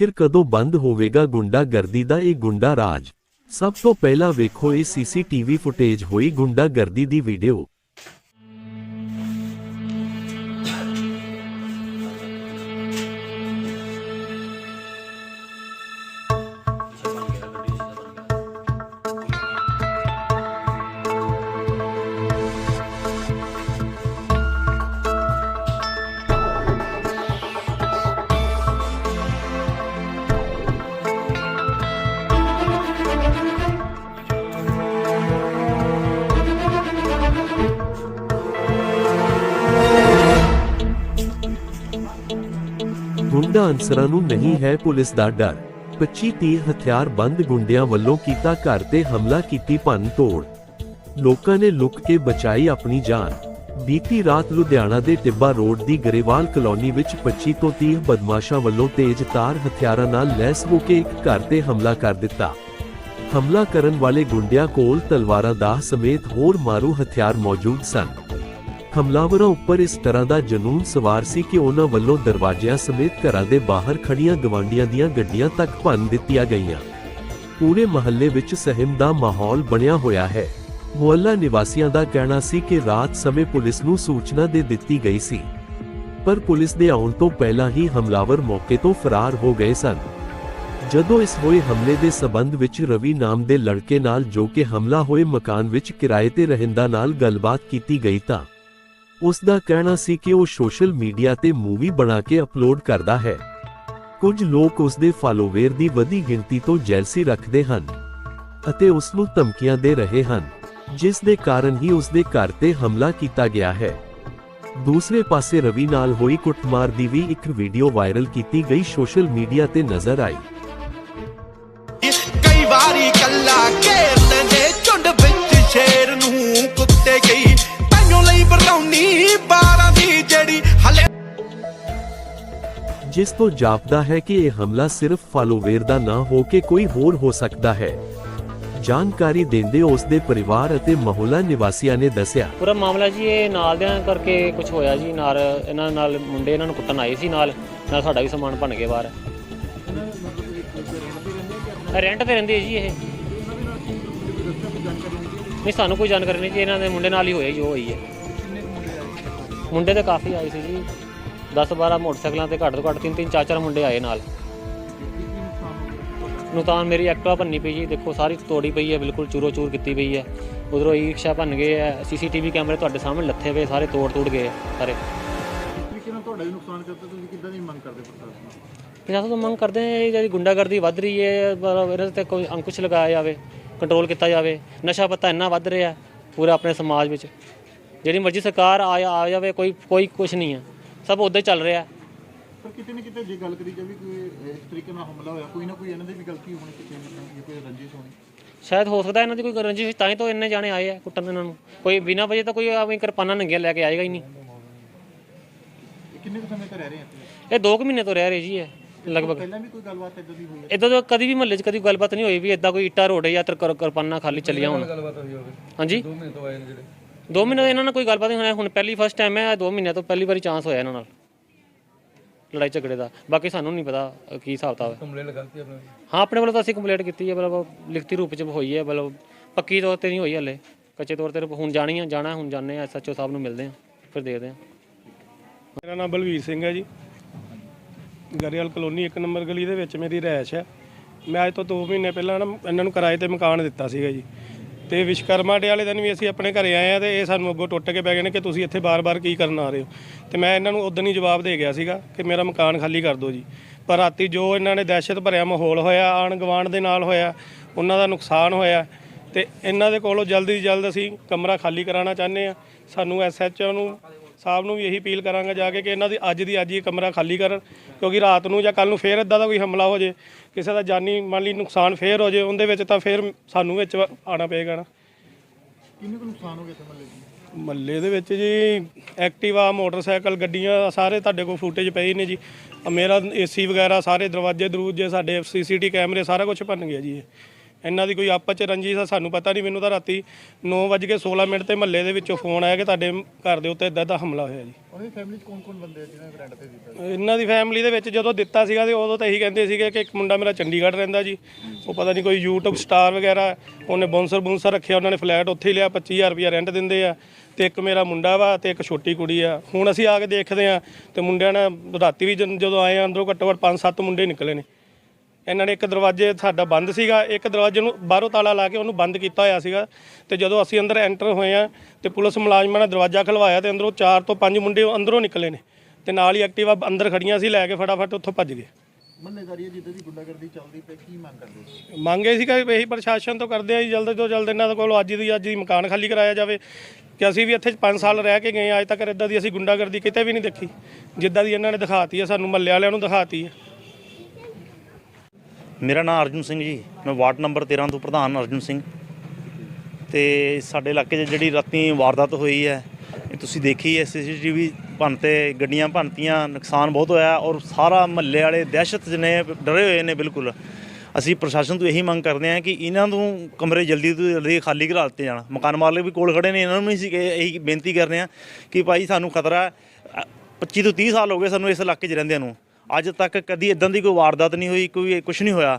ਆਖਿਰ ਕਦੋਂ ਬੰਦ ਹੋਵੇਗਾ ਗੁੰਡਾਗਰਦੀ ਦਾ ਇਹ ਗੁੰਡਾ ਰਾਜ? ਸਭ ਤੋਂ ਪਹਿਲਾਂ ਵੇਖੋ ਇਹ ਸੀਸੀਟੀਵੀ ਫੁਟੇਜ ਹੋਈ ਗੁੰਡਾਗਰਦੀ ਦੀ ਵੀਡੀਓ। ਅਨਸਰਾਂ ਨੂੰ ਨਹੀਂ ਹੈ ਪੁਲਿਸ ਦਾ ਡਰ। 25-30 ਹਥਿਆਰਬੰਦ ਗੁੰਡਿਆਂ ਵੱਲੋਂ ਕੀਤਾ ਘਰ ਤੇ ਹਮਲਾ ਕੀਤੀ ਭੰਨ ਤੋੜ। ਲੋਕਾਂ ਨੇ ਲੁੱਕ ਕੇ ਬਚਾਈ ਆਪਣੀ ਜਾਨ। ਬੀਤੀ ਰਾਤ ਲੁਧਿਆਣਾ ਦੇ ਟਿੱਬਾ ਰੋਡ ਦੀ ਗਰੇਵਾਲ ਕਲੋਨੀ ਵਿੱਚ 25 ਤੋਂ 30 ਬਦਮਾਸ਼ਾਂ ਵੱਲੋਂ ਤੇਜ਼ ਤਾਰ ਹਥਿਆਰਾਂ ਨਾਲ ਲੈਸ ਹੋ ਕੇ ਇੱਕ ਘਰ ਤੇ ਹਮਲਾ ਕਰ ਦਿੱਤਾ। ਹਮਲਾ ਕਰਨ ਵਾਲੇ ਗੁੰਡਿਆਂ ਕੋਲ ਤਲਵਾਰਾਂ ਦਾ ਸਮੇਤ ਹੋਰ ਮਾਰੂ ਹਥਿਆਰ ਮੌਜੂਦ ਸਨ। ਹਮਲਾਵਰਾਂ ਉੱਪਰ ਇਸ ਤਰ੍ਹਾਂ ਦਾ ਜਨੂਨ ਸਵਾਰ ਸੀ ਕਿ ਉਹਨਾਂ ਵੱਲੋਂ ਦਰਵਾਜ਼ਿਆਂ ਸਮੇਤ ਘਰਾਂ ਦੇ ਬਾਹਰ ਖੜੀਆਂ ਗਵਾਂਡੀਆਂ ਦੀਆਂ ਗੱਡੀਆਂ ਤੱਕ ਭੰਨ ਦਿੱਤੀਆਂ ਗਈਆਂ। ਪੂਰੇ ਮਹੱਲੇ ਵਿੱਚ ਸਹਿਮ ਦਾ ਮਾਹੌਲ ਬਣਿਆ ਹੋਇਆ ਹੈ। ਮੁਹੱਲਾ ਨਿਵਾਸੀਆਂ ਦਾ ਕਹਿਣਾ ਸੀ ਕਿ ਰਾਤ ਸਮੇਂ ਪੁਲਿਸ ਨੂੰ ਸੂਚਨਾ ਦੇ ਦਿੱਤੀ ਗਈ ਸੀ। ਪਰ ਪੁਲਿਸ ਦੇ ਆਉਣ ਤੋਂ ਪਹਿਲਾਂ ਹੀ ਹਮਲਾਵਰ ਮੌਕੇ ਤੋਂ ਫਰਾਰ ਹੋ ਗਏ ਸਨ। ਜਦੋਂ ਇਸ ਹੋਏ ਹਮਲੇ ਦੇ ਸਬੰਧ ਵਿੱਚ ਰਵੀ ਨਾਮ ਦੇ ਲੜਕੇ ਨਾਲ ਜੋ ਕਿ ਹਮਲਾ ਹੋਏ ਮਕਾਨ ਵਿੱਚ ਕਿਰਾਏ ਤੇ ਰਹਿੰਦਾ ਨਾਲ ਗੱਲਬਾਤ ਕੀਤੀ ਗਈ ਤਾਂ ਉਸ ਦਾ ਕਹਿਣਾ ਸੀ ਕਿ ਉਹ ਸੋਸ਼ਲ ਮੀਡੀਆ ਤੇ ਮੂਵੀ ਬਣਾ ਕੇ ਅਪਲੋਡ ਕਰਦਾ ਹੈ। ਕੁਝ ਲੋਕ ਉਸ ਦੇ ਫਾਲੋਵੇਅਰ ਦੀ ਵਧੀ ਗਿਣਤੀ ਤੋਂ ਜੈਲਸੀ ਰੱਖਦੇ ਹਨ ਅਤੇ ਉਸ ਨੂੰ ਧਮਕੀਆਂ ਦੇ ਰਹੇ ਹਨ, ਜਿਸ ਦੇ ਕਾਰਨ ਹੀ ਉਸ ਦੇ ਘਰ ਤੇ ਹਮਲਾ ਕੀਤਾ ਗਿਆ ਹੈ। ਦੂਸਰੇ ਪਾਸੇ ਰਵੀ ਨਾਲ ਹੋਈ ਕੁੱਟਮਾਰ ਦੀ ਵੀ ਇੱਕ ਵੀਡੀਓ ਵਾਇਰਲ ਕੀਤੀ ਗਈ ਸੋਸ਼ਲ ਮੀਡੀਆ ਤੇ ਨਜ਼ਰ ਆਈ। ਕਈ ਵਾਰੀ ਕੱਲਾ ਘੇਰ ਜਿਸ ਤੋਂ ਜਾਪਦਾ ਹੈ ਕਿ ਇਹ ਹਮਲਾ ਸਿਰਫ ਫਾਲੋਵੇਅਰ ਦਾ ਨਾ ਹੋ ਕੇ ਕੋਈ ਹੋਰ ਹੋ ਸਕਦਾ ਹੈ। ਜਾਣਕਾਰੀ ਦਿੰਦੇ ਉਸ ਦੇ ਪਰਿਵਾਰ ਅਤੇ ਮਹੱਲਾ ਨਿਵਾਸੀਆਂ ਨੇ ਦੱਸਿਆ। ਪੂਰਾ ਮਾਮਲਾ ਜੀ, ਇਹ ਨਾਲ ਦਿਆਂ ਕਰਕੇ ਕੁਝ ਹੋਇਆ ਜੀ, ਨਾਲ ਇਹਨਾਂ ਨਾਲ ਮੁੰਡੇ ਇਹਨਾਂ ਨੂੰ ਕੁੱਟਣ ਆਏ ਸੀ ਨਾਲ ਨਾਲ ਸਾਡਾ ਵੀ ਸਮਾਨ ਭੰਨ ਕੇ ਬਾਹਰ। ਰੈਂਟ ਤੇ ਰਹਿੰਦੇ ਜੀ ਇਹ। ਨਹੀਂ, ਸਾਨੂੰ ਕੋਈ ਜਾਣਕਾਰੀ ਨਹੀਂ ਜੀ, ਇਹਨਾਂ ਦੇ ਮੁੰਡੇ ਨਾਲ ਹੀ ਹੋਇਆ ਜੋ ਹੋਈ ਹੈ। ਮੁੰਡੇ ਤੇ ਕਾਫੀ ਆਏ ਸੀ ਜੀ। 10 12 ਮੋਟਰਸਾਈਕਲਾਂ ਤੇ ਘੱਟ ਤੋਂ ਘੱਟ ਤਿੰਨ ਤਿੰਨ ਚਾਰ ਚਾਰ ਮੁੰਡੇ ਆਏ ਨਾਲ। ਨੁਕਸਾਨ ਮੇਰੀ ਐਕਟਿਵਾ ਭੰਨੀ ਪਈ ਜੀ। ਦੇਖੋ ਸਾਰੀ ਤੋੜੀ ਪਈ ਹੈ ਬਿਲਕੁਲ ਚੂਰੋ ਚੂਰ ਕੀਤੀ ਪਈ ਹੈ। ਉਧਰੋਂ ਈ ਰਿਕਸ਼ਾ ਭੰਨ ਗਏ ਹੈ ਸੀਸੀਟੀਵੀ ਕੈਮਰੇ ਤੁਹਾਡੇ ਸਾਹਮਣੇ ਲੱਥੇ ਹੋਏ ਸਾਰੇ ਤੋੜ ਤੋੜ ਗਏ ਸਾਰੇ। ਤਰੀਕੇ ਨਾਲ ਤੁਹਾਡਾ ਵੀ ਨੁਕਸਾਨ ਕਰਦਾ ਤੁਸੀਂ ਕਿੱਦਾਂ ਦੀ ਮੰਗ ਕਰਦੇ ਪ੍ਰਸ਼ਾਸਨ ਤੋਂ? ਪ੍ਰਸ਼ਾਸਨ ਤੋਂ ਮੰਗ ਕਰਦੇ ਹਾਂ ਇਹ ਜਿਹੜੀ ਗੁੰਡਾਗਰਦੀ ਵੱਧ ਰਹੀ ਹੈ ਇਹਨਾਂ ਤੇ ਕੋਈ ਅੰਕੁਸ਼ ਲਗਾਇਆ ਜਾਵੇ ਕੰਟਰੋਲ ਕੀਤਾ ਜਾਵੇ। ਨਸ਼ਾ ਪੱਤਾ ਇੰਨਾ ਵੱਧ ਰਿਹਾ ਪੂਰੇ ਆਪਣੇ ਸਮਾਜ ਵਿੱਚ। ਜਿਹੜੀ ਮਰਜ਼ੀ ਸਰਕਾਰ ਆ ਆ ਜਾਵੇ ਕੋਈ ਕੋਈ ਕੁਝ ਨਹੀਂ ਹੈ। ਸਭ ਉੱਦਾਂ ਹੀ ਚੱਲ ਰਿਹਾ। ਪਰ ਕਿਤੇ ਨਾ ਕਿਤੇ ਜੇ ਗੱਲ ਕਰੀ ਜਾਵੇ ਕੋਈ ਇਸ ਤਰੀਕੇ ਨਾਲ ਹਮਲਾ ਹੋਇਆ ਕੋਈ ਨਾ ਕੋਈ ਇਹਨਾਂ ਦੀ ਵੀ ਗਲਤੀ ਹੋਣੀ ਕਿਤੇ ਨਾ ਕਿਤੇ ਕੋਈ ਰੰਜਿਸ਼ ਹੋਣੀ। ਸ਼ਾਇਦ ਹੋ ਸਕਦਾ ਇਹਨਾਂ ਦੀ ਕੋਈ ਰੰਜਿਸ਼ ਤਾਂ ਹੀ ਤਾਂ ਇੰਨੇ ਜਾਣੇ ਆਏ ਆ ਕੁੱਟਣ ਇਹਨਾਂ ਨੂੰ। ਕੋਈ ਬਿਨਾਂ ਵਜ੍ਹਾ ਤਾਂ ਕੋਈ ਆਪਣੀ ਕਿਰਪਾਨਾਂ ਨੰਗੀਆਂ ਲੈ ਕੇ ਆਏਗਾ ਹੀ ਨਹੀਂ। ਇਹ ਕਿੰਨੇ ਕੁ ਸਮੇਂ ਤੋਂ ਰਹਿ ਰਹੇ ਆ ਇੱਥੇ? ਇਹ 2 ਮਹੀਨੇ ਤੋਂ ਰਹਿ ਰਹੇ ਜੀ ਇਹ ਲਗਭਗ। ਪਹਿਲਾਂ ਵੀ ਕੋਈ ਗੱਲਬਾਤ ਇਦਾਂ ਦੀ ਹੋਈ ਹੈ? ਇਦਾਂ ਤਾਂ ਕਦੀ ਵੀ ਮਹੱਲੇ 'ਚ ਕਦੀ ਗੱਲਬਾਤ ਨਹੀਂ ਹੋਈ ਵੀ ਇਦਾਂ ਕੋਈ ਇੱਟਾਂ ਰੋੜੇ ਜਾਂ ਤਰ ਕਿਰਪਾਨਾਂ ਖਾਲੀ ਚੱਲੀਆਂ ਹੋਣ। ਹਾਂਜੀ? 2 ਮਹੀਨੇ ਤੋਂ ਆਏ ਨੇ ਜਿਹੜੇ। 2 ਮਹੀਨੇ ਤੋਂ ਇਹਨਾਂ ਨਾਲ ਕੋਈ ਗੱਲਬਾਤ ਨਹੀਂ ਹੋਣੀ ਹੁਣ ਪਹਿਲੀ ਫਸਟ ਟਾਈਮ ਹੈ 2 ਮਹੀਨਿਆਂ ਤੋਂ ਪਹਿਲੀ ਵਾਰੀ ਚਾਂਸ ਹੋਇਆ ਇਹਨਾਂ ਨਾਲ। ਲੜਾਈ ਝਗੜੇ ਦਾ। ਬਾਕੀ ਸਾਨੂੰ ਨਹੀਂ ਪਤਾ ਅ, ਕੀ ਹਿਸਾਬ ਕਿਤਾਬ ਹੈ। ਕੰਪਲੇਂਟ ਲਗਾਤੀ ਆਪਣੇ। ਹਾਂ ਆਪਣੇ ਵੱਲੋਂ ਤਾਂ ਅਸੀਂ ਕੰਪਲੇਂਟ ਕੀਤੀ ਹੈ ਮਤਲਬ ਲਿਖਤੀ ਰੂਪ 'ਚ ਹੋਈ ਹੈ ਮਤਲਬ ਪੱਕੀ ਤੌਰ ਤੇ ਨਹੀਂ ਹੋਈ ਹਲੇ। ਕੱਚੇ ਤੌਰ ਤੇ ਹੁਣ ਜਾਣੀ ਆ ਜਾਣਾ ਹੁਣ ਜਾਣੇ ਆ ਐਸਐਚਓ ਸਾਹਿਬ ਨੂੰ ਮਿਲਦੇ ਆ ਫਿਰ ਦੇਖਦੇ ਆ। ਮੇਰਾ ਨਾਮ ਬਲਵੀਰ ਸਿੰਘ ਹੈ ਜੀ। ਗਰੇਵਾਲ ਕਲੋਨੀ 1 ਨੰਬਰ ਗਲੀ ਦੇ ਵਿੱਚ ਮੇਰੀ ਰਿਹਾਇਸ਼ ਹੈ। ਮੈਂ ਅੱਜ ਤੋਂ 2 ਮਹੀਨੇ ਪਹਿਲਾਂ ਨਾ ਇਹਨਾਂ ਨੂੰ ਕਿਰਾਏ ਤੇ ਮਕਾਨ ਦਿੱਤਾ ਸੀਗਾ ਜੀ। ਤੇ ਵਿਸ਼ਕਰਮਾ ਡੇ ਵਾਲੇ ਦਿਨ ਵੀ ਅਸੀਂ ਆਪਣੇ ਘਰੇ ਆਏ ਆ ਤੇ ਇਹ ਸਾਨੂੰ ਅੱਗੋਂ ਟੁੱਟ ਕੇ ਪੈ ਗਏ ਨੇ ਕਿ ਤੁਸੀਂ ਇੱਥੇ ਬਾਰ-ਬਾਰ ਕੀ ਕਰਨ ਆ ਰਹੇ ਹੋ। ਤੇ ਮੈਂ ਇਹਨਾਂ ਨੂੰ ਉਦੋਂ ਹੀ ਜਵਾਬ ਦੇ ਗਿਆ ਸੀਗਾ ਕਿ ਮੇਰਾ ਮਕਾਨ ਖਾਲੀ ਕਰ ਦਿਓ ਜੀ। ਪਰ ਰਾਤੀ ਜੋ ਇਹਨਾਂ ਨੇ ਦਹਿਸ਼ਤ ਭਰਿਆ ਮਾਹੌਲ ਹੋਇਆ ਆਣ ਗਵਾਂਡ ਦੇ ਨਾਲ ਹੋਇਆ, ਉਹਨਾਂ ਦਾ ਨੁਕਸਾਨ ਹੋਇਆ, ਤੇ ਇਹਨਾਂ ਦੇ ਕੋਲੋਂ ਜਲਦੀ ਜਲਦ ਅਸੀਂ ਕਮਰਾ ਖਾਲੀ ਕਰਾਉਣਾ ਚਾਹੁੰਦੇ ਆ ਸਾਨੂੰ ਐਸਐਚਓ ਨੂੰ ਸਾਹਿਬ ਨੂੰ ਵੀ ਇਹੀ ਅਪੀਲ ਕਰਾਂਗਾ ਜਾ ਕੇ ਕਿ ਇਹਨਾਂ ਦੀ ਅੱਜ ਦੀ ਅੱਜ ਹੀ ਕਮਰਾ ਖਾਲੀ ਕਰਨ ਕਿਉਂਕਿ ਰਾਤ ਨੂੰ ਜਾਂ ਕੱਲ ਨੂੰ ਫੇਰ ਇਦਾਂ ਦਾ ਕੋਈ ਹਮਲਾ ਹੋ ਜੇ ਕਿਸੇ ਦਾ ਜਾਨੀ ਮੰਨ ਲਈ ਨੁਕਸਾਨ ਫੇਰ ਹੋ ਜੇ ਉਹਦੇ ਵਿੱਚ ਤਾਂ ਫੇਰ ਸਾਨੂੰ ਵਿੱਚ ਆਣਾ ਪਏਗਾ ਨਾ। ਕਿੰਨੇ ਕੁ ਨੁਕਸਾਨ ਹੋ ਗਿਆ ਇੱਥੇ ਮਹੱਲੇ 'ਚ ਮਹੱਲੇ ਦੇ ਵਿੱਚ ਜੀ ਐਕਟਿਵਾ ਮੋਟਰਸਾਈਕਲ ਗੱਡੀਆਂ ਸਾਰੇ ਤੁਹਾਡੇ ਕੋਲ ਫੁਟੇਜ ਪਈ ਨੇ ਜੀ। ਮੇਰਾ ਏਸੀ ਵਗੈਰਾ ਸਾਰੇ ਦਰਵਾਜ਼ੇ ਦਰੂਜੇ ਸਾਡੇ ਸੀਸੀਟੀ ਕੈਮਰੇ ਸਾਰਾ ਕੁਝ ਭੰਨ ਗਿਆ ਜੀ ਇਹ। ਇਹਨਾਂ ਦੀ ਕੋਈ ਆਪਸ ਚ ਰੰਜਿਸ਼ ਆ ਸਾਨੂੰ ਪਤਾ ਨਹੀਂ ਮੈਨੂੰ ਤਾਂ ਰਾਤੀ 9:16 ਮਿੰਟ ਤੇ ਮਹੱਲੇ ਦੇ ਵਿੱਚੋਂ ਫੋਨ ਆਇਆ ਕਿ ਤੁਹਾਡੇ ਘਰ ਦੇ ਉੱਤੇ ਇਦਾਂ ਦਾ ਹਮਲਾ ਹੋਇਆ ਜੀ। ਉਹਨਾਂ ਦੀ ਫੈਮਿਲੀ ਚ ਕੌਣ ਕੌਣ ਬੰਦੇ ਆ ਜਿਹਨਾਂ ਨੇ ਰੈਂਟ ਤੇ ਦਿੱਤਾ ਇਹਨਾਂ ਦੀ ਫੈਮਿਲੀ ਦੇ ਵਿੱਚ ਜਦੋਂ ਦਿੱਤਾ ਸੀਗਾ ਤੇ ਉਦੋਂ ਤਾਂ ਇਹੀ ਕਹਿੰਦੇ ਸੀਗੇ ਕਿ ਇੱਕ ਮੁੰਡਾ ਮੇਰਾ ਚੰਡੀਗੜ੍ਹ ਰਹਿੰਦਾ ਜੀ। ਉਹ ਪਤਾ ਨਹੀਂ ਕੋਈ YouTube ਸਟਾਰ ਵਗੈਰਾ ਉਹਨੇ ਬੌਂਸਰ ਬੌਂਸਰ ਰੱਖਿਆ ਉਹਨਾਂ ਨੇ ਫਲੈਟ ਉੱਥੇ ਹੀ ਲਿਆ 25000 ਰੁਪਇਆ ਰੈਂਟ ਦਿੰਦੇ ਆ। ਤੇ ਇੱਕ ਮੇਰਾ ਮੁੰਡਾ ਵਾ ਤੇ ਇੱਕ ਛੋਟੀ ਕੁੜੀ ਆ। ਹੁਣ ਅਸੀਂ ਆ ਕੇ ਦੇਖਦੇ ਆ ਤੇ ਮੁੰਡਿਆਂ ਨੇ ਰਾਤੀ ਵੀ ਜਦ- ਜਦੋਂ ਆਏ ਆ ਅੰਦਰੋਂ ਘੱਟੋ ਘੱਟ 5-7 ਮੁੰਡੇ ਨਿਕਲੇ ਨੇ। ਇਹਨਾਂ ਨੇ ਇੱਕ ਦਰਵਾਜ਼ੇ ਸਾਡਾ ਬੰਦ ਸੀਗਾ ਇੱਕ ਦਰਵਾਜ਼ੇ ਨੂੰ ਬਾਹਰੋਂ ਤਾਲਾ ਲਾ ਕੇ ਉਹਨੂੰ ਬੰਦ ਕੀਤਾ ਹੋਇਆ ਸੀਗਾ ਤੇ ਜਦੋਂ ਅਸੀਂ ਅੰਦਰ ਐਂਟਰ ਹੋਏ ਆ ਤੇ ਪੁਲਿਸ ਮੁਲਾਜ਼ਮਾਂ ਨੇ ਦਰਵਾਜ਼ਾ ਖਲਵਾਇਆ ਤੇ ਅੰਦਰੋਂ 4 ਤੋਂ 5 ਮੁੰਡੇ ਅੰਦਰੋਂ ਨਿਕਲੇ ਨੇ ਤੇ ਨਾਲ ਹੀ ਐਕਟਿਵਾ ਅੰਦਰ ਖੜੀਆਂ ਸੀ ਲੈ ਕੇ ਫਟਾਫਟ ਉੱਥੋਂ ਭੱਜ ਗਏ। ਮਹੱਲੇਦਾਰੀ ਹੈ ਜਿੱਦਾਂ ਦੀ ਗੁੰਡਾਗਰਦੀ ਚੱਲਦੀ ਪਈ ਕੀ ਮੰਗ ਕਰਦੇ ਸੀ ਮੰਗੇ ਸੀ ਕਿ ਇਹੀ ਪ੍ਰਸ਼ਾਸਨ ਤੋਂ ਕਰਦੇ ਆ ਜੀ ਜਲਦ ਤੋਂ ਜਲਦ ਇਹਨਾਂ ਦੇ ਕੋਲ ਅੱਜ ਦੀ ਅੱਜ ਹੀ ਮਕਾਨ ਖਾਲੀ ਕਰਾਇਆ ਜਾਵੇ ਕਿ ਅਸੀਂ ਵੀ ਇੱਥੇ 5 ਸਾਲ ਰਹਿ ਕੇ ਗਏ ਆ ਅੱਜ ਤੱਕ ਇਦਾਂ ਦੀ ਅਸੀਂ ਗੁੰਡਾਗਰਦੀ ਕਿਤੇ ਵੀ ਨਹੀਂ ਦੇਖੀ ਜਿੱਦਾਂ ਦੀ ਇਹਨਾਂ ਨੇ ਦਿਖਾਤੀ ਹੈ ਸਾਨੂੰ ਮੱਲੇ ਵਾਲਿਆਂ ਨੂੰ ਦਿਖਾਤੀ ਹੈ। ਮੇਰਾ ਨਾਮ ਅਰਜੁਨ ਸਿੰਘ ਜੀ, ਮੈਂ ਵਾਰਡ ਨੰਬਰ 13 ਤੋਂ ਪ੍ਰਧਾਨ ਅਰਜੁਨ ਸਿੰਘ। ਤੇ ਸਾਡੇ ਇਲਾਕੇ 'ਚ ਜਿਹੜੀ ਰਾਤੀ ਵਾਰਦਾਤ ਹੋਈ ਹੈ, ਇਹ ਤੁਸੀਂ ਦੇਖੀ ਹੈ, ਸੀਸੀਟੀਵੀ ਭੰਨ ਤੇ ਗੱਡੀਆਂ ਭੰਨਤੀਆਂ, ਨੁਕਸਾਨ ਬਹੁਤ ਹੋਇਆ ਔਰ ਸਾਰਾ ਮਹੱਲੇ ਵਾਲੇ ਦਹਿਸ਼ਤ 'ਚ ਨੇ, ਡਰੇ ਹੋਏ ਨੇ ਬਿਲਕੁਲ। ਅਸੀਂ ਪ੍ਰਸ਼ਾਸਨ ਤੋਂ ਇਹੀ ਮੰਗ ਕਰਦੇ ਹਾਂ ਕਿ ਇਹਨਾਂ ਨੂੰ ਕਮਰੇ ਜਲਦੀ ਤੋਂ ਜਲਦੀ ਖਾਲੀ ਕਰਾ ਦਿੱਤੇ ਜਾਣ। ਮਕਾਨ ਮਾਲਕ ਵੀ ਕੋਲ ਖੜੇ ਨੇ, ਇਹਨਾਂ ਨੂੰ ਵੀ ਅਸੀਂ ਇਹ- ਇਹੀ ਬੇਨਤੀ ਕਰਦੇ ਹਾਂ ਕਿ ਭਾਈ ਸਾਨੂੰ ਖਤਰਾ ਹੈ। 25 ਤੋਂ 30 ਸਾਲ ਹੋ ਗਏ ਸਾਨੂੰ ਇਸ ਇਲਾਕੇ 'ਚ ਰਹਿੰਦਿਆਂ ਨੂੰ। ਅੱਜ ਤੱਕ ਕਦੀ ਇਦਾਂ ਦੀ ਕੋਈ ਵਾਰਦਾਤ ਨਹੀਂ ਹੋਈ, ਕੋਈ ਕੁਝ ਨਹੀਂ ਹੋਇਆ।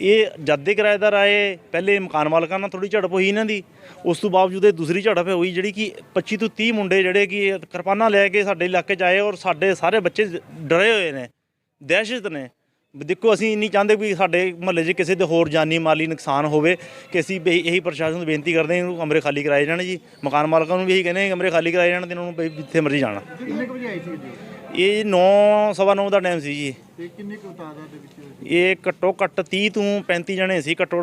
ਇਹ ਜਦ ਦੇ ਕਿਰਾਏਦਾਰ ਆਏ ਪਹਿਲੇ ਮਕਾਨ ਮਾਲਕਾਂ ਨਾਲ ਥੋੜੀ ਝੜਪ ਹੋਈ ਇਹਨਾਂ ਦੀ। ਉਸ ਤੋਂ ਬਾਵਜੂਦ ਇਹ ਦੂਸਰੀ ਝੜਪ ਹੋਈ ਜਿਹੜੀ ਕਿ 25 ਤੋਂ 30 ਮੁੰਡੇ ਜਿਹੜੇ ਕਿ ਕਿਰਪਾਨਾਂ ਲੈ ਕੇ ਸਾਡੇ ਇਲਾਕੇ 'ਚ ਆਏ ਔਰ ਸਾਡੇ ਸਾਰੇ ਬੱਚੇ ਡਰੇ ਹੋਏ ਨੇ, ਦਹਿਸ਼ਤ ਨੇ। ਦੇਖੋ ਅਸੀਂ ਨਹੀਂ ਚਾਹੁੰਦੇ ਵੀ ਸਾਡੇ ਮਹੱਲੇ 'ਚ ਕਿਸੇ ਦੇ ਹੋਰ ਜਾਨੀ ਮਾਲੀ ਨੁਕਸਾਨ ਹੋਵੇ, ਕਿ ਅਸੀਂ ਵੀ ਇਹੀ ਪ੍ਰਸ਼ਾਸਨ ਨੂੰ ਬੇਨਤੀ ਕਰਦੇ ਹਾਂ, ਇਹਨੂੰ ਕਮਰੇ ਖਾਲੀ ਕਰਾਏ ਜਾਣ ਜੀ। ਮਕਾਨ ਮਾਲਕਾਂ ਨੂੰ ਵੀ ਇਹੀ ਕਹਿੰਦੇ ਕਿ ਕਮਰੇ ਖਾਲੀ ਕਰਾਏ ਜਾਣ, ਤੇ ਇਹਨਾਂ ਨੂੰ ਵੀ ਜਿੱਥੇ ਮਰਜ਼ੀ ਜਾਣਾ। ਕਿੰਨੇ ਕੁ ਵਜੇ ਆਈ ਸੀ ਇਹ 9 ਸਵਾ ਨੌ ਦਾ ਟਾਈਮ ਸੀ ਜੀ। ਤੇ ਕਿੰਨੇ ਕੁ ਤਾਦਾਦ ਦੇ ਵਿੱਚ ਇਹ ਘੱਟੋ ਘੱਟ 30 ਤੋਂ 35 ਜਣੇ ਸੀ ਘੱਟੋ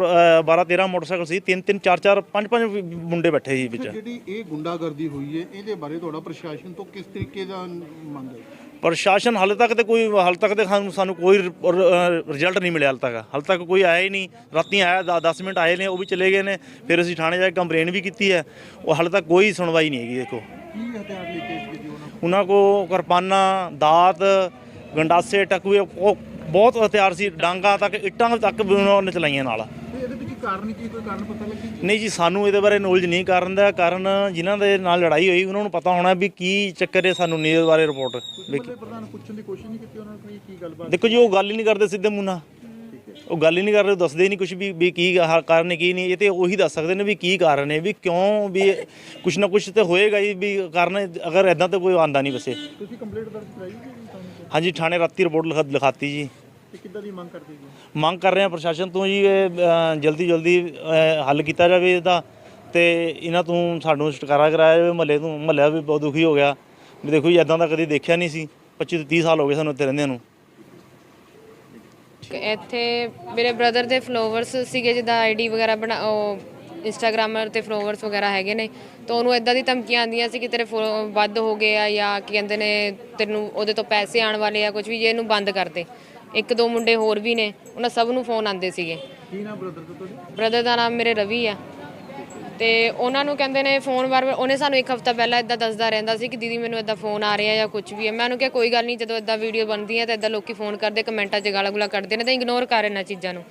12 13 ਮੋਟਰਸਾਈਕਲ ਸੀ ਤਿੰਨ ਤਿੰਨ ਚਾਰ ਚਾਰ ਪੰਜ ਪੰਜ ਮੁੰਡੇ ਬੈਠੇ ਸੀ ਵਿੱਚ। ਜਿਹੜੀ ਇਹ ਗੁੰਡਾਗਰਦੀ ਹੋਈ ਹੈ ਇਹਦੇ ਬਾਰੇ ਤੁਹਾਡਾ ਪ੍ਰਸ਼ਾਸਨ ਤੋਂ ਕਿਸ ਤਰੀਕੇ ਦਾ ਮੰਗ ਹੈ? ਪ੍ਰਸ਼ਾਸਨ ਹਾਲੇ ਤੱਕ ਤੇ ਕੋਈ ਹਾਲੇ ਤੱਕ ਤੇ ਸਾਨੂੰ ਸਾਨੂੰ ਕੋਈ ਰਿਜ਼ਲਟ ਨਹੀਂ ਮਿਲਿਆ ਹਾਲੇ ਤੱਕ। ਹਾਲੇ ਤੱਕ ਕੋਈ ਆਇਆ ਹੀ ਨਹੀਂ। ਰਾਤੀ ਆਇਆ 10 ਮਿੰਟ ਆਏ ਨੇ ਉਹ ਵੀ ਚਲੇ ਗਏ ਨੇ। ਫਿਰ ਅਸੀਂ ਥਾਣੇ ਜਾ ਕੇ ਕੰਪਲੇਨ ਵੀ ਕੀਤੀ ਹੈ। ਉਹ ਹਾਲੇ ਤੱਕ ਕੋਈ ਸੁਣਵਾਈ ਨਹੀਂ ਹੈਗੀ ਦੇਖੋ। ਕੀ ਹਥਿਆਰ ਲੈ ਕੇ ਉਹਨਾਂ ਕੋ ਕਿਰਪਾਨਾਂ ਦਾਤ ਗੰਡਾਸੇ ਟਕੂਏ ਉਹ ਬਹੁਤ ਹਥਿਆਰ ਸੀ ਡਾਂਗਾ ਤੱਕ ਇੱਟਾਂ ਤੱਕ ਉਹਨਾਂ ਨੇ ਚਲਾਈਆਂ ਨਾਲ। ਤੇ ਇਹਦੇ ਵਿੱਚ ਕਾਰਨ ਕੀ ਕੋਈ ਕਾਰਨ ਪਤਾ ਲੱਗੀ ਨਹੀਂ ਜੀ ਸਾਨੂੰ ਇਹਦੇ ਬਾਰੇ ਨੌਲੇਜ ਨਹੀਂ ਕਰਨ ਦਾ ਕਾਰਨ ਜਿਨ੍ਹਾਂ ਦੇ ਨਾਲ ਲੜਾਈ ਹੋਈ ਉਹਨਾਂ ਨੂੰ ਪਤਾ ਹੋਣਾ ਵੀ ਕੀ ਚੱਕਰ ਹੈ ਸਾਨੂੰ ਨਹੀਂ ਇਹਦੇ ਬਾਰੇ ਰਿਪੋਰਟ ਵੀ ਮਹੱਲੇ ਪ੍ਰਧਾਨ ਨੂੰ ਪੁੱਛਣ ਦੀ ਕੋਸ਼ਿਸ਼ ਨਹੀਂ ਕੀਤੀ ਉਹਨਾਂ ਨੇ ਕੋਈ ਕੀ ਗੱਲਬਾਤ ਦੇਖੋ ਜੀ ਉਹ ਗੱਲ ਹੀ ਨਹੀਂ ਕਰਦੇ ਸਿੱਧੇ ਮੂੰਹ ਨਾਲ। ਉਹ ਗੱਲ ਹੀ ਨਹੀਂ ਕਰਦੇ ਉਹ ਦੱਸਦੇ ਹੀ ਨਹੀਂ ਕੁਝ ਵੀ ਵੀ ਕੀ ਕਾਰਨ ਹੈ ਕੀ ਨਹੀਂ ਇਹ ਤੇ ਉਹੀ ਦੱਸ ਸਕਦੇ ਨੇ ਵੀ ਕੀ ਕਾਰਨ ਹੈ ਵੀ ਕਿਉਂ ਵੀ ਕੁਝ ਨਾ ਕੁਝ ਤੇ ਹੋਏਗਾ ਜੀ ਵੀ ਕਾਰਨ ਅਗਰ ਐਦਾਂ ਤੇ ਕੋਈ ਆਂਦਾ ਨਹੀਂ ਵਸੇ। ਤੁਸੀਂ ਕੰਪਲੇਂਟ ਦਰਜ ਕਰਾਈ ਜੀ ਤੁਹਾਨੂੰ? ਹਾਂਜੀ ਥਾਣੇ ਰਾਤੀ ਰਿਪੋਰਟ ਲਿਖਾ ਲਿਖਾਤੀ ਜੀ। ਤੇ ਕਿੱਦਾਂ ਦੀ ਮੰਗ ਕਰਦੇ ਜੀ ਮੰਗ ਕਰ ਰਹੇ ਹਾਂ ਪ੍ਰਸ਼ਾਸਨ ਤੋਂ ਜੀ ਇਹ ਅ, ਜਲਦੀ ਜਲਦੀ ਅ, ਹੱਲ ਕੀਤਾ ਜਾਵੇ ਇਹਦਾ। ਤੇ ਇਹਨਾਂ ਤੋਂ ਸਾਨੂੰ ਛੁਟਕਾਰਾ ਕਰਾਇਆ ਜਾਵੇ ਮਹੱਲੇ ਤੋਂ ਮਹੱਲਾ ਵੀ ਬਹੁਤ ਦੁਖੀ ਹੋ ਗਿਆ। ਵੀ ਦੇਖੋ ਜੀ ਇਦਾਂ ਦਾ ਕਦੀ ਦੇਖਿਆ ਨਹੀਂ ਸੀ। 25 ਤੋਂ 30 ਸਾਲ ਹੋ ਗਏ ਸਾਨੂੰ ਇੱਥੇ ਰਹਿੰਦਿਆਂ ਨੂੰ। ਇੱਥੇ ਮੇਰੇ ਬ੍ਰਦਰ ਦੇ ਫਲੋਵਰਸ ਸੀਗੇ ਜਿੱਦਾਂ ਆਈਡੀ ਵਗੈਰਾ ਬਣਾ ਉਹ ਇੰਸਟਾਗ੍ਰਾਮਰ ਤੇ ਫਲੋਵਰਸ ਵਗੈਰਾ ਹੈਗੇ ਨੇ ਤਾਂ ਉਹਨੂੰ ਇਦਾਂ ਦੀ ਧਮਕੀਆਂ ਆਉਂਦੀਆਂ ਸੀ ਕਿ ਤੇਰੇ ਫੋ- ਵੱਧ ਹੋ ਗਏ ਆ ਜਾਂ ਕੀ ਕਹਿੰਦੇ ਨੇ ਤੈਨੂੰ ਉਹਦੇ ਤੋਂ ਪੈਸੇ ਆਉਣ ਵਾਲੇ ਆ ਕੁਝ ਵੀ ਜੇ ਇਹਨੂੰ ਬੰਦ ਕਰ ਦੇ। ਇੱਕ ਦੋ ਮੁੰਡੇ ਹੋਰ ਵੀ ਨੇ ਉਹਨਾਂ ਸਭ ਨੂੰ ਫੋਨ ਆਉਂਦੇ ਸੀਗੇ। ਕੀ ਨਾ ਬ੍ਰਦਰ ਤੋਂ ਤੁਹਾਡੇ? ਬ੍ਰਦਰ ਦਾ ਨਾਮ ਮੇਰੇ ਰਵੀ ਆ। ਤੇ ਉਹਨਾਂ ਨੂੰ ਕਹਿੰਦੇ ਨੇ ਫੋਨ ਵਾਰ ਉਹਨੇ ਸਾਨੂੰ ਇੱਕ ਹਫਤਾ ਪਹਿਲਾਂ ਇਦਾਂ ਦੱਸਦਾ ਰਹਿੰਦਾ ਸੀ ਕਿ ਦੀਦੀ ਮੈਨੂੰ ਇਦਾਂ ਫੋਨ ਆ ਰਿਹਾ ਜਾਂ ਕੁਝ ਵੀ ਹੈ। ਮੈਂ ਉਹਨੂੰ ਕਿਹਾ, ਕੋਈ ਗੱਲ ਨਹੀਂ, ਜਦੋਂ ਇਦਾਂ ਵੀਡੀਓ ਬਣਦੀ ਹੈ ਤਾਂ ਇਦਾਂ ਲੋਕੀ ਫੋਨ ਕਰਦੇ, ਕਮੈਂਟਾਂ 'ਚ ਗਾਲਾਂ ਗੁਲਾ ਕੱਢਦੇ ਨੇ ਤਾਂ ਇਗਨੋਰ ਕਰ ਇਹਨਾਂ ਚੀਜ਼ਾਂ ਨੂੰ।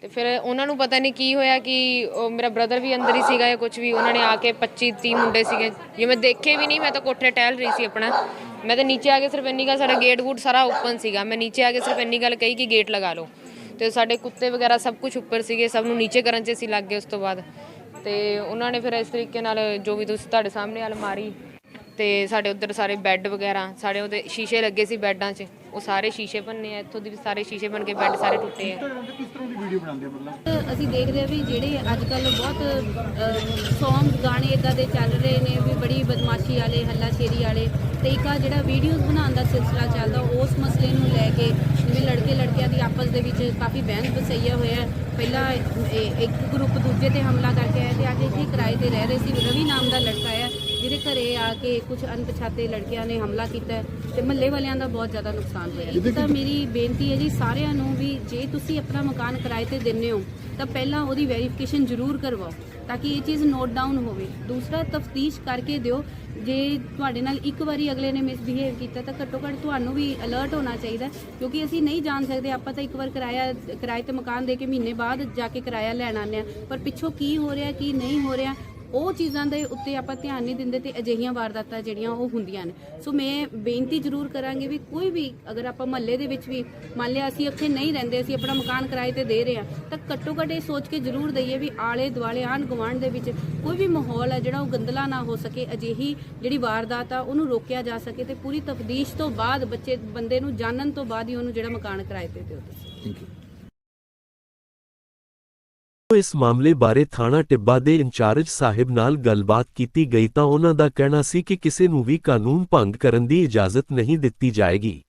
ਤੇ ਫਿਰ ਉਹਨਾਂ ਨੂੰ ਪਤਾ ਨਹੀਂ ਕੀ ਹੋਇਆ ਕਿ ਉਹ ਮੇਰਾ ਬ੍ਰਦਰ ਵੀ ਅੰਦਰ ਹੀ ਸੀਗਾ ਜਾਂ ਕੁਝ ਵੀ, ਉਹਨਾਂ ਨੇ ਆ ਕੇ 25 30 ਮੁੰਡੇ ਸੀਗੇ। ਜੇ ਮੈਂ ਦੇਖੇ ਵੀ ਨਹੀਂ, ਮੈਂ ਤਾਂ ਕੋਠੇ ਟਹਿਲ ਰਹੀ ਸੀ ਆਪਣਾ। ਮੈਂ ਤਾਂ ਨੀਚੇ ਆ ਕੇ ਸਿਰਫ ਇੰਨੀ ਗੱਲ, ਸਾਡਾ ਗੇਟ ਗੂਟ ਸਾਰਾ ਓਪਨ ਸੀਗਾ। ਮੈਂ ਨੀਚੇ ਆ ਕੇ ਸਿਰਫ ਇੰਨੀ ਗੱਲ ਕਹੀ ਕਿ ਗੇਟ ਲਗਾ ਲਓ। ਤੇ ਸਾਡੇ ਕੁੱਤੇ ਵਗੈਰਾ ਸਭ ਕੁਝ ਉੱਪਰ ਸੀਗੇ, ਸਭ ਨੂੰ ਨੀਚੇ ਕਰਨ 'ਚ ਅਸੀਂ ਲੱਗ ਗਏ ਉਸ ਤੋਂ ਬਾਅਦ। ਤੇ ਉਹਨਾਂ ਨੇ ਫਿਰ ਇਸ ਤਰੀਕੇ ਨਾਲ ਜੋ ਵੀ ਤੁਸੀਂ ਤੁਹਾਡੇ ਸਾਹਮਣੇ ਅਲਮਾਰੀ ਤੇ ਸਾਡੇ ਉੱਧਰ ਸਾਰੇ ਬੈੱਡ ਵਗੈਰਾ ਸਾਡੇ ਉਹਦੇ ਸ਼ੀਸ਼ੇ ਲੱਗੇ ਸੀ ਬੈੱਡਾਂ 'ਚ ਉਹ ਸਾਰੇ ਸ਼ੀਸ਼ੇ ਭੰਨੇ ਆ ਇੱਥੋਂ ਦੀ ਵੀ ਸਾਰੇ ਸ਼ੀਸ਼ੇ ਬਣ ਕੇ ਬੈੱਡ ਸਾਰੇ ਟੁੱਟੇ ਆ। ਇੰਸਟਾਗ੍ਰਾਮ ਤੇ ਕਿਸ ਤਰ੍ਹਾਂ ਦੀ ਵੀਡੀਓ ਬਣਾਉਂਦੇ ਆ ਮਤਲਬ? ਅਸੀਂ ਦੇਖਦੇ ਹਾਂ ਵੀ ਜਿਹੜੇ ਅੱਜ ਕੱਲ ਬਹੁਤ ਸੌਂਗ ਗਾਣੇ ਇਦਾਂ ਦੇ ਚੱਲ ਰਹੇ ਨੇ ਵੀ ਬੜੀ ਬਦਮਾਸ਼ੀ ਵਾਲੇ ਹੱਲਾਸ਼ੇਰੀ ਵਾਲੇ ਤੇ ਇੱਕ ਆ ਜਿਹੜਾ ਵੀਡੀਓਜ਼ ਬਣਾਉਣ ਦਾ ਸਿਲਸਿਲਾ ਚੱਲਦਾ ਉਸ ਮਸਲੇ ਨੂੰ ਲੈ ਕੇ ਜਿਵੇਂ ਲੜਕੇ ਲੜਕਿਆਂ ਦੀ ਆਪਸ ਦੇ ਵਿੱਚ ਕਾਫੀ ਬਹਿਸ ਬਸਈਆ ਹੋਇਆ ਪਹਿਲਾਂ ਇਹ- ਇੱਕ ਗਰੁੱਪ ਦੂਜੇ ਤੇ ਹਮਲਾ ਕਰਕੇ ਆਇਆ ਤੇ ਅੱਜ ਇੱਥੇ ਕਿਰਾਏ ਤੇ ਰਹਿ ਰਹੇ ਸੀ ਰਵੀ ਨਾਮ ਦਾ ਲੜਕਾ ਹੈ ਜਿਹਦੇ ਘਰੇ ਆ ਕੇ ਕੁਝ ਅਣਪਛਾਤੇ ਲੜਕਿਆਂ ਨੇ ਹਮਲਾ ਕੀਤਾ ਤੇ ਮਹੱਲੇ ਵਾਲਿਆਂ ਦਾ ਬਹੁਤ ਜ਼ਿਆਦਾ ਨੁਕਸਾਨ ਹੋਇਆ ਇੱਕ ਤਾਂ ਮੇਰੀ ਬੇਨਤੀ ਹੈ ਜੀ ਸਾਰਿਆਂ ਨੂੰ ਵੀ ਜੇ ਤੁਸੀਂ ਆਪਣਾ ਮਕਾਨ ਕਿਰਾਏ ਤੇ ਦਿੰਦੇ ਹੋ ਤਾਂ ਪਹਿਲਾਂ ਉਹਦੀ ਵੈਰੀਫਿਕੇਸ਼ਨ ਜ਼ਰੂਰ ਕਰਵਾਓ ਤਾਂ ਕਿ ਇਹ ਚੀਜ਼ ਨੋਟ ਡਾਊਨ ਹੋਵੇ। ਦੂਸਰਾ ਤਫਤੀਸ਼ ਕਰਕੇ ਦਿਓ। ਜੇ ਤੁਹਾਡੇ ਨਾਲ ਇੱਕ ਵਾਰੀ ਅਗਲੇ ਨੇ ਮਿਸਬਿਹੇਵ ਕੀਤਾ ਤਾਂ ਘੱਟੋ ਘੱਟ ਤੁਹਾਨੂੰ ਵੀ ਅਲਰਟ ਹੋਣਾ ਚਾਹੀਦਾ ਕਿਉਂਕਿ ਅਸੀਂ ਨਹੀਂ ਜਾਣ ਸਕਦੇ ਆਪਾਂ ਤਾਂ ਇੱਕ ਵਾਰ ਕਿਰਾਇਆ ਕਿਰਾਏ ਤੇ ਮਕਾਨ ਦੇ ਕੇ ਮਹੀਨੇ ਬਾਅਦ ਜਾ ਕੇ ਕਿਰਾਇਆ ਲੈਣ ਆਉਂਦੇ ਹਾਂ। ਪਰ ਪਿੱਛੋਂ ਕੀ ਹੋ ਰਿਹਾ ਕੀ ਨਹੀਂ ਹੋ ਰਿਹਾ ਉਹ ਚੀਜ਼ਾਂ ਦੇ ਉੱਤੇ ਆਪਾਂ ਧਿਆਨ ਨਹੀਂ ਦਿੰਦੇ ਤੇ ਅਜਿਹੀਆਂ ਵਾਰਦਾਤਾਂ ਜਿਹੜੀਆਂ ਉਹ ਹੁੰਦੀਆਂ ਨੇ। ਸੋ ਮੈਂ ਬੇਨਤੀ ਜ਼ਰੂਰ ਕਰਾਂਗੇ ਵੀ ਕੋਈ ਵੀ ਅਗਰ ਆਪਾਂ ਮਹੱਲੇ ਦੇ ਵਿੱਚ ਵੀ ਮੰਨ ਲਿਆ ਅਸੀਂ ਉੱਥੇ ਨਹੀਂ ਰਹਿੰਦੇ, ਅਸੀਂ ਆਪਣਾ ਮਕਾਨ ਕਿਰਾਏ ਤੇ ਦੇ ਰਹੇ ਹਾਂ, ਤਾਂ ਘੱਟੋ ਘੱਟ ਇਹ ਸੋਚ ਕੇ ਜ਼ਰੂਰ ਦਈਏ ਵੀ ਆਲੇ ਦੁਆਲੇ, ਆਂਢ ਗੁਆਂਢ ਦੇ ਵਿੱਚ ਕੋਈ ਵੀ ਮਾਹੌਲ ਹੈ ਜਿਹੜਾ ਉਹ ਗੰਦਲਾ ਨਾ ਹੋ ਸਕੇ, ਅਜਿਹੀ ਜਿਹੜੀ ਵਾਰਦਾਤ ਆ ਉਹਨੂੰ ਰੋਕਿਆ ਜਾ ਸਕੇ ਤੇ ਪੂਰੀ ਤਫਦੀਸ਼ ਤੋਂ ਬਾਅਦ ਬੱਚੇ, ਬੰਦੇ ਨੂੰ ਜਾਣਨ ਤੋਂ ਬਾਅਦ ਹੀ ਉਹਨੂੰ ਜਿਹੜਾ ਮਕਾਨ ਕਿਰਾਏ ਤੇ ਦਿਓ ਤੁਸੀਂ। ਇਸ ਮਾਮਲੇ ਬਾਰੇ ਥਾਣਾ ਟਿੱਬਾ ਦੇ ਇੰਚਾਰਜ ਸਾਹਿਬ ਨਾਲ ਗੱਲਬਾਤ ਕੀਤੀ ਗਈ ਤਾਂ ਉਹਨਾਂ ਦਾ ਕਹਿਣਾ ਸੀ ਕਿ ਕਿਸੇ ਨੂੰ ਵੀ ਕਾਨੂੰਨ ਭੰਗ ਕਰਨ ਦੀ ਇਜਾਜ਼ਤ ਨਹੀਂ ਦਿੱਤੀ ਜਾਏਗੀ।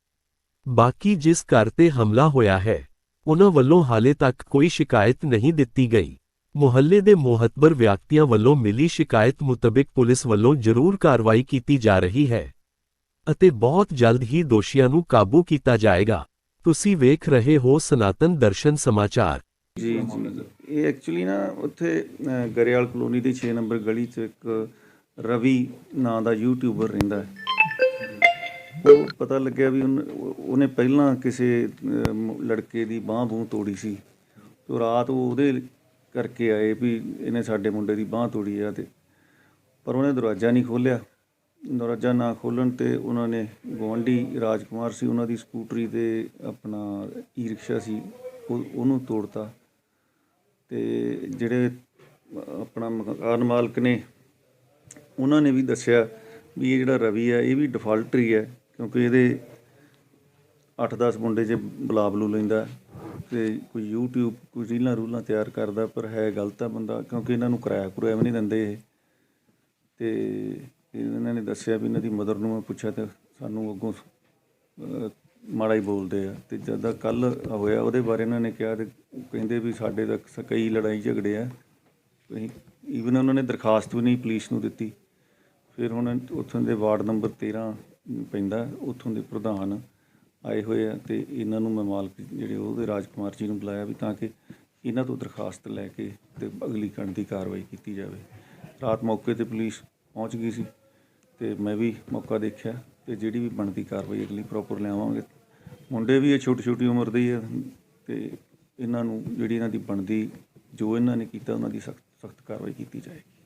ਬਾਕੀ ਜਿਸ ਘਰ ਤੇ ਹਮਲਾ ਹੋਇਆ ਹੈ, ਉਹਨਾਂ ਵੱਲੋਂ ਹਾਲੇ ਤੱਕ ਕੋਈ ਸ਼ਿਕਾਇਤ ਨਹੀਂ ਦਿੱਤੀ ਗਈ। ਮੁਹੱਲੇ ਦੇ ਮੋਹਤਬਰ ਵਿਅਕਤੀਆਂ ਵੱਲੋਂ ਮਿਲੀ ਸ਼ਿਕਾਇਤ ਮੁਤਾਬਿਕ ਪੁਲਿਸ ਵੱਲੋਂ ਜ਼ਰੂਰ ਕਾਰਵਾਈ ਕੀਤੀ ਜਾ ਰਹੀ ਹੈ ਅਤੇ ਬਹੁਤ ਜਲਦ ਹੀ ਦੋਸ਼ੀਆਂ ਨੂੰ ਕਾਬੂ ਕੀਤਾ ਜਾਏਗਾ। ਤੁਸੀਂ ਵੇਖ ਰਹੇ ਹੋ ਸਨਾਤਨ ਦਰਸ਼ਨ ਸਮਾਚਾਰ। ਜੀ ਜੀ। ਇਹ ਐਕਚੁਅਲੀ ਨਾ ਉੱਥੇ ਗਰੇਵਾਲ ਕਲੋਨੀ ਦੀ 6 ਨੰਬਰ ਗਲੀ 'ਚ ਇੱਕ ਰਵੀ ਨਾਂ ਦਾ ਯੂਟਿਊਬਰ ਰਹਿੰਦਾ ਹੈ। ਉਹ ਪਤਾ ਲੱਗਿਆ ਵੀ ਉਹਨ- ਉਹ- ਉਹਨੇ ਪਹਿਲਾਂ ਕਿਸੇ ਲੜਕੇ ਦੀ ਬਾਹ ਬੂਹ ਤੋੜੀ ਸੀ। ਤੇ ਰਾਤ ਉਹ ਉਹਦੇ ਕਰਕੇ ਆਏ ਵੀ ਇਹਨੇ ਸਾਡੇ ਮੁੰਡੇ ਦੀ ਬਾਹ ਤੋੜੀ ਆ ਤੇ ਪਰ ਉਹਨੇ ਦਰਵਾਜ਼ਾ ਨਹੀਂ ਖੋਲ੍ਹਿਆ। ਦਰਵਾਜ਼ਾ ਨਾ ਖੋਲ੍ਹਣ ਤੇ ਉਹਨਾਂ ਨੇ ਗੁਆਂਢੀ ਰਾਜਕੁਮਾਰ ਸੀ ਉਹਨਾਂ ਦੀ ਸਕੂਟਰੀ ਤੇ ਆਪਣਾ ਈ ਰਿਕਸ਼ਾ ਸੀ ਉਹ ਉਹਨੂੰ ਤੋੜਤਾ। ਅਤੇ ਜਿਹੜੇ ਆਪਣਾ ਮਕਾਨ ਮਾਲਕ ਨੇ, ਉਹਨਾਂ ਨੇ ਵੀ ਦੱਸਿਆ ਵੀ ਇਹ ਜਿਹੜਾ ਰਵੀ ਹੈ, ਇਹ ਵੀ ਡਿਫਾਲਟਰ ਹੀ ਹੈ, ਕਿਉਂਕਿ ਇਹਦੇ 8-10 ਮੁੰਡੇ ਜੇ ਬੁਲਾ ਬਲੂ ਲੈਂਦਾ, ਤੇ ਕੋਈ YouTube, ਕੋਈ ਰੀਲਾਂ ਰੂਲਾਂ ਤਿਆਰ ਕਰਦਾ, ਪਰ ਹੈ ਗਲਤ ਆ ਬੰਦਾ, ਕਿਉਂਕਿ ਇਹਨਾਂ ਨੂੰ ਕਿਰਾਇਆ ਕੁਰਾਇਆ ਵੀ ਨਹੀਂ ਦਿੰਦੇ ਇਹ। ਤੇ ਇਹਨਾਂ ਨੇ ਦੱਸਿਆ ਵੀ ਇਹਨਾਂ ਦੀ ਮਦਰ ਨੂੰ ਮੈਂ ਪੁੱਛਿਆ ਤੇ ਸਾਨੂੰ ਅੱਗੋਂ ਮਾੜਾ ਹੀ ਬੋਲਦੇ ਆ। ਤੇ ਜਦੋਂ ਕੱਲ ਹੋਇਆ, ਉਹਦੇ ਬਾਰੇ ਇਹਨਾਂ ਨੇ ਕਿਹਾ ਤੇ ਕਹਿੰਦੇ ਵੀ ਸਾਡੇ ਤਾਂ ਕਈ ਲੜਾਈ ਝਗੜੇ ਆ। ਅਸੀਂ ਈਵਨ ਉਹਨਾਂ ਨੇ ਦਰਖਾਸਤ ਵੀ ਨਹੀਂ ਪੁਲਿਸ ਨੂੰ ਦਿੱਤੀ। ਫਿਰ ਹੁਣ ਉੱਥੋਂ ਦੇ ਵਾਰਡ ਨੰਬਰ 13 ਪੈਂਦਾ, ਉੱਥੋਂ ਦੇ ਪ੍ਰਧਾਨ ਆਏ ਹੋਏ ਆ ਤੇ ਇਹਨਾਂ ਨੂੰ ਮੈਂ ਮਾਲਕ ਜਿਹੜੇ ਉਹਦੇ ਰਾਜਕੁਮਾਰ ਜੀ ਨੂੰ ਬੁਲਾਇਆ ਵੀ ਤਾਂ ਕਿ ਇਹਨਾਂ ਤੋਂ ਦਰਖਾਸਤ ਲੈ ਕੇ ਤੇ ਅਗਲੀ ਕਣ ਦੀ ਕਾਰਵਾਈ ਕੀਤੀ ਜਾਵੇ। ਰਾਤ ਮੌਕੇ ਤੇ ਪੁਲਿਸ ਪਹੁੰਚ ਗਈ ਸੀ ਤੇ ਮੈਂ ਵੀ ਮੌਕਾ ਦੇਖਿਆ। ਤੇ ਜਿਹੜੀ ਵੀ ਬਣਦੀ ਕਾਰਵਾਈ ਅਗਲੀ ਪ੍ਰੋਪਰ ਲਿਆਵਾਂਗੇ। ਮੁੰਡੇ ਵੀ ਇਹ ਛੋਟੀ ਛੋਟੀ ਉਮਰ ਦੇ ਹੀ ਆ ਤੇ ਇਹਨਾਂ ਨੂੰ ਜਿਹੜੀ ਇਹਨਾਂ ਦੀ ਬਣਦੀ, ਜੋ ਇਹਨਾਂ ਨੇ ਕੀਤਾ, ਉਹਨਾਂ ਦੀ ਸਖਤ ਸਖਤ ਕਾਰਵਾਈ ਕੀਤੀ ਜਾਏਗੀ।